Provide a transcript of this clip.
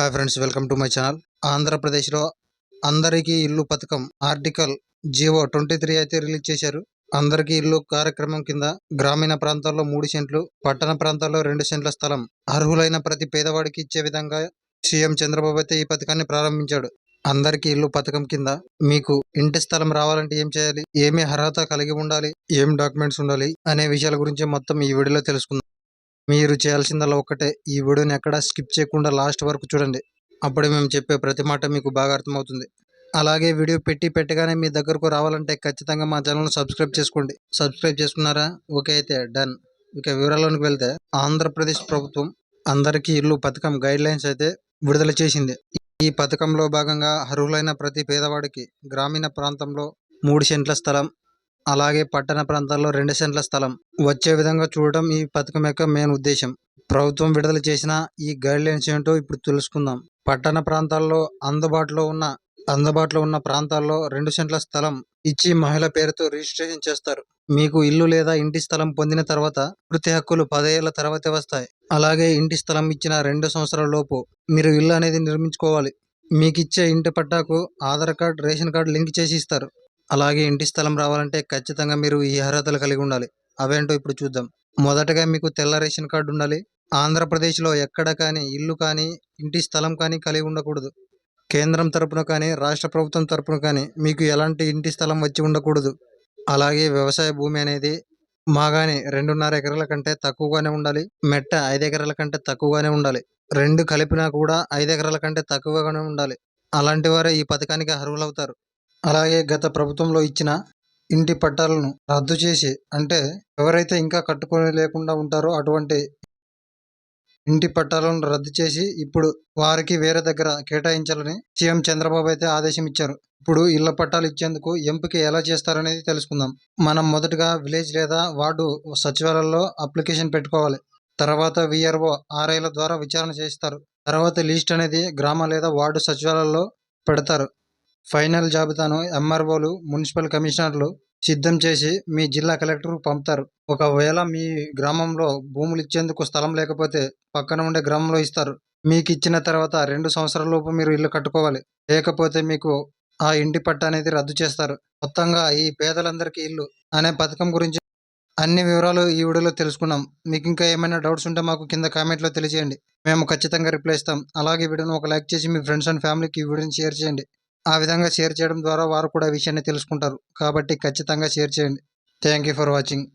Hi friends welcome to my channel ఆంధ్రప్రదేశ్లో అందరికీ ఇల్లు పథకం ఆర్టికల్ జివో ట్వంటీ త్రీ అయితే రిలీజ్ చేశారు. అందరికీ ఇల్లు కార్యక్రమం కింద గ్రామీణ ప్రాంతాల్లో మూడు సెంట్లు పట్టణ ప్రాంతాల్లో రెండు సెంట్ల స్థలం. అర్హులైన ప్రతి పేదవాడికి ఇచ్చే విధంగా సీఎం చంద్రబాబు అయితే ఈ పథకాన్ని ప్రారంభించాడు. అందరికీ ఇల్లు పథకం కింద మీకు ఇంటి స్థలం రావాలంటే ఏం చేయాలి? ఏమి అర్హత కలిగి ఉండాలి? ఏం డాక్యుమెంట్స్ ఉండాలి? అనే విషయాల గురించి మొత్తం ఈ వీడియోలో తెలుసుకుందాం. మీరు చేయాల్సిందల్లా ఒక్కటే. ఈ వీడియోని ఎక్కడా స్కిప్ చేయకుండా లాస్ట్ వరకు చూడండి. అప్పుడే మేము చెప్పే ప్రతి మాట మీకు బాగా అర్థమవుతుంది. అలాగే వీడియో పెట్టి పెట్టగానే మీ దగ్గరకు రావాలంటే ఖచ్చితంగా మా ఛానల్ను సబ్స్క్రైబ్ చేసుకోండి. సబ్స్క్రైబ్ చేసుకున్నారా? ఓకే అయితే డన్. ఇక వివరాల్లోకి వెళ్తే ఆంధ్రప్రదేశ్ ప్రభుత్వం అందరికీ ఇల్లు పథకం గైడ్ లైన్స్ అయితే విడుదల చేసింది. ఈ పథకంలో భాగంగా అర్హులైన ప్రతి పేదవాడికి గ్రామీణ ప్రాంతంలో మూడు సెంట్ల స్థలం అలాగే పట్టణ ప్రాంతాల్లో రెండు సెంట్ల స్థలం. వచ్చే విధంగా చూడటం ఈ పథకం యొక్క మెయిన్ ఉద్దేశం. ప్రభుత్వం విడుదల చేసిన ఈ గైడ్ లైన్స్ ఏంటో ఇప్పుడు తెలుసుకుందాం. పట్టణ ప్రాంతాల్లో అందుబాటులో ఉన్న అందుబాటులో ఉన్న ప్రాంతాల్లో రెండు సెంట్ల స్థలం ఇచ్చి మహిళ పేరుతో రిజిస్ట్రేషన్ చేస్తారు. మీకు ఇల్లు లేదా ఇంటి స్థలం పొందిన తర్వాత వృత్తి హక్కులు పదేళ్ళ తర్వాతే వస్తాయి. అలాగే ఇంటి స్థలం ఇచ్చిన రెండు సంవత్సరాల లోపు మీరు ఇల్లు అనేది నిర్మించుకోవాలి. మీకు ఇచ్చే ఇంటి పట్టాకు Aadhaar card ration card link చేసి ఇస్తారు. అలాగే ఇంటి స్థలం రావాలంటే ఖచ్చితంగా మీరు ఈ అర్హతలు కలిగి ఉండాలి. అవేంటో ఇప్పుడు చూద్దాం. మొదటగా మీకు తెల్ల రేషన్ కార్డు ఉండాలి. ఆంధ్రప్రదేశ్లో ఎక్కడ కానీ ఇల్లు కానీ ఇంటి స్థలం కానీ కలిగి ఉండకూడదు. కేంద్రం తరపున కానీ రాష్ట్ర ప్రభుత్వం తరపున కానీ మీకు ఎలాంటి ఇంటి స్థలం వచ్చి ఉండకూడదు. అలాగే వ్యవసాయ భూమి అనేది మాగాని రెండున్నర ఎకరాల కంటే తక్కువగానే ఉండాలి. మెట్ట ఐదు ఎకరాల కంటే తక్కువగానే ఉండాలి. రెండు కలిపినా కూడా ఐదు ఎకరాల కంటే తక్కువగానే ఉండాలి. అలాంటి వారే ఈ పథకానికి అర్హులవుతారు. అలాగే గత ప్రభుత్వంలో ఇచ్చిన ఇంటి పట్టాలను రద్దు చేసి అంటే ఎవరైతే ఇంకా కట్టుకొని లేకుండా ఉంటారో అటువంటి ఇంటి పట్టాలను రద్దు చేసి ఇప్పుడు వారికి వేరే దగ్గర కేటాయించాలని సీఎం చంద్రబాబు అయితే ఆదేశం ఇచ్చారు. ఇప్పుడు ఇళ్ళ పట్టాలు ఇచ్చేందుకు ఎంపిక ఎలా చేస్తారనేది తెలుసుకుందాం. మనం మొదటగా విలేజ్ లేదా వార్డు సచివాలయంలో అప్లికేషన్ పెట్టుకోవాలి. తర్వాత విఆర్ఓ ఆర్ఐల ద్వారా విచారణ చేస్తారు. తర్వాత లిస్ట్ అనేది గ్రామ లేదా వార్డు సచివాలయంలో పెడతారు. ఫైనల్ జాబితాను ఎంఆర్ఓలు మున్సిపల్ కమిషనర్లు సిద్ధం చేసి మీ జిల్లా కలెక్టర్కు పంపుతారు. ఒకవేళ మీ గ్రామంలో భూములు ఇచ్చేందుకు స్థలం లేకపోతే పక్కన ఉండే గ్రామంలో ఇస్తారు. మీకు ఇచ్చిన తర్వాత రెండు సంవత్సరాల లోపు మీరు ఇల్లు కట్టుకోవాలి. లేకపోతే మీకు ఆ ఇంటి పట్ట అనేది రద్దు చేస్తారు. మొత్తంగా ఈ పేదలందరికీ ఇల్లు అనే పథకం గురించి అన్ని వివరాలు ఈ వీడియోలో తెలుసుకున్నాం. మీకు ఇంకా ఏమైనా డౌట్స్ ఉంటే మాకు కింద కామెంట్లో తెలియజేయండి. మేము ఖచ్చితంగా రిప్లై ఇస్తాం. అలాగే వీడియోని ఒక లైక్ చేసి మీ ఫ్రెండ్స్ అండ్ ఫ్యామిలీకి ఈ వీడియోని షేర్ చేయండి. ఆ విధంగా షేర్ చేయడం ద్వారా వారు కూడా విషయాన్ని తెలుసుకుంటారు. కాబట్టి ఖచ్చితంగా షేర్ చేయండి. Thank you for watching.